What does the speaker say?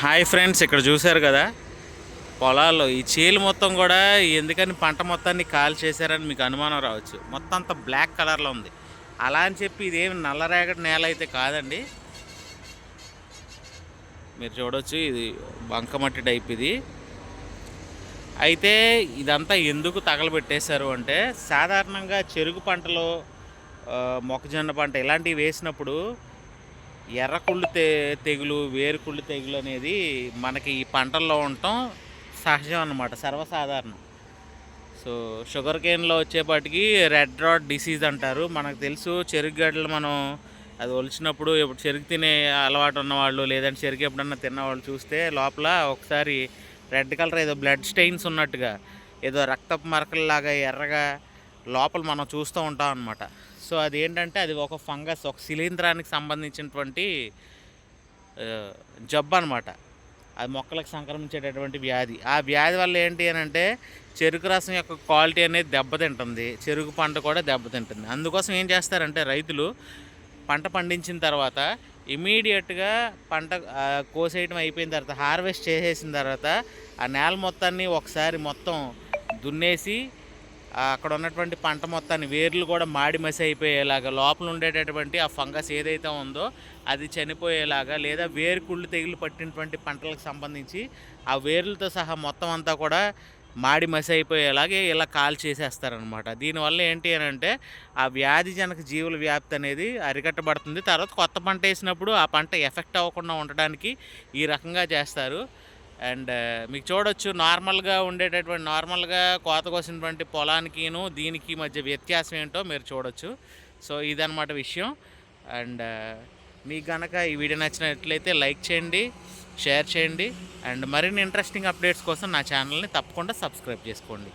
Hi friends ఇక్కడ చూశారు కదా? పొలాల్లో ఈ చేలు మొత్తం కూడా ఎందుకని పంట మొత్తాన్ని కాల్ చేశారని మీకు అనుమానం రావచ్చు. మొత్తం అంత బ్లాక్ కలర్లో ఉంది. అలా అని చెప్పి ఇదేమి నల్లరేగడి నేల అయితే కాదండి. మీరు చూడవచ్చు ఇది బంకమట్టి టైప్ ఇది. అయితే ఇదంతా ఎందుకు తగలబెట్టేశారు అంటే సాధారణంగా చెరుకు పంటలో మొక్కజొన్న పంట ఇలాంటివి వేసినప్పుడు ఎర్రకుళ్ళు తె తెగులు వేరుకుళ్ళు తెగులు అనేది మనకి ఈ పంటల్లో ఉండటం సహజం అన్నమాట సర్వసాధారణం. సో షుగర్ కేన్లో వచ్చేపాటికి రెడ్ రాడ్ డిసీజ్ అంటారు. మనకు తెలుసు చెరుకు గడ్డలు మనం అది ఒలిచినప్పుడు ఇప్పుడు చెరుకు తినే అలవాటు ఉన్నవాళ్ళు లేదంటే చెరుకు ఎప్పుడన్నా తిన్నవాళ్ళు చూస్తే లోపల ఒకసారి రెడ్ కలర్ ఏదో బ్లడ్ స్టెయిన్స్ ఉన్నట్టుగా ఏదో రక్తపు మరకల్లాగా ఎర్రగా లోపల మనం చూస్తూ ఉంటాం అనమాట సో అది ఏంటంటే అది ఒక ఫంగస్ ఒక శిలీంధ్రానికి సంబంధించినటువంటి జబ్బు అనమాట అది మొక్కలకు సంక్రమించేటటువంటి వ్యాధి. ఆ వ్యాధి వల్ల ఏంటి అని అంటే చెరుకు రసం యొక్క క్వాలిటీ అనేది దెబ్బతింటుంది. చెరుకు పంట కూడా దెబ్బతింటుంది. అందుకోసం ఏం చేస్తారంటే రైతులు పంట పండించిన తర్వాత ఇమీడియట్గా పంట కోసేయటం అయిపోయిన తర్వాత హార్వెస్ట్ చేసేసిన తర్వాత ఆ నేల మొత్తాన్ని ఒకసారి మొత్తం దున్నేసి అక్కడ ఉన్నటువంటి పంట మొత్తాన్ని వేర్లు కూడా మాడి మసి అయిపోయేలాగా లోపల ఉండేటటువంటి ఆ ఫంగస్ ఏదైతే ఉందో అది చనిపోయేలాగా లేదా వేరు కుళ్ళు తెగులు పట్టినటువంటి పంటలకు సంబంధించి ఆ వేర్లతో సహా మొత్తం అంతా కూడా మాడి మసి అయిపోయేలాగే ఇలా కాల్ చేసేస్తారనమాట దీనివల్ల ఏంటి అని అంటే ఆ వ్యాధి జనక జీవుల వ్యాప్తి అనేది అరికట్టబడుతుంది. తర్వాత కొత్త పంట వేసినప్పుడు ఆ పంట ఎఫెక్ట్ అవ్వకుండా ఉండడానికి ఈ రకంగా చేస్తారు. అండ్ మీకు చూడొచ్చు నార్మల్గా ఉండేటటువంటి నార్మల్గా కోత కోసినటువంటి పొలానికిను దీనికి మధ్య వ్యత్యాసం ఏంటో మీరు చూడొచ్చు. సో ఇదనమాట విషయం. అండ్ మీకు కనుక ఈ వీడియో నచ్చినట్లయితే లైక్ చేయండి షేర్ చేయండి అండ్ మరిన్ని ఇంట్రెస్టింగ్ అప్డేట్స్ కోసం నా ఛానల్ని తప్పకుండా సబ్స్క్రైబ్ చేసుకోండి.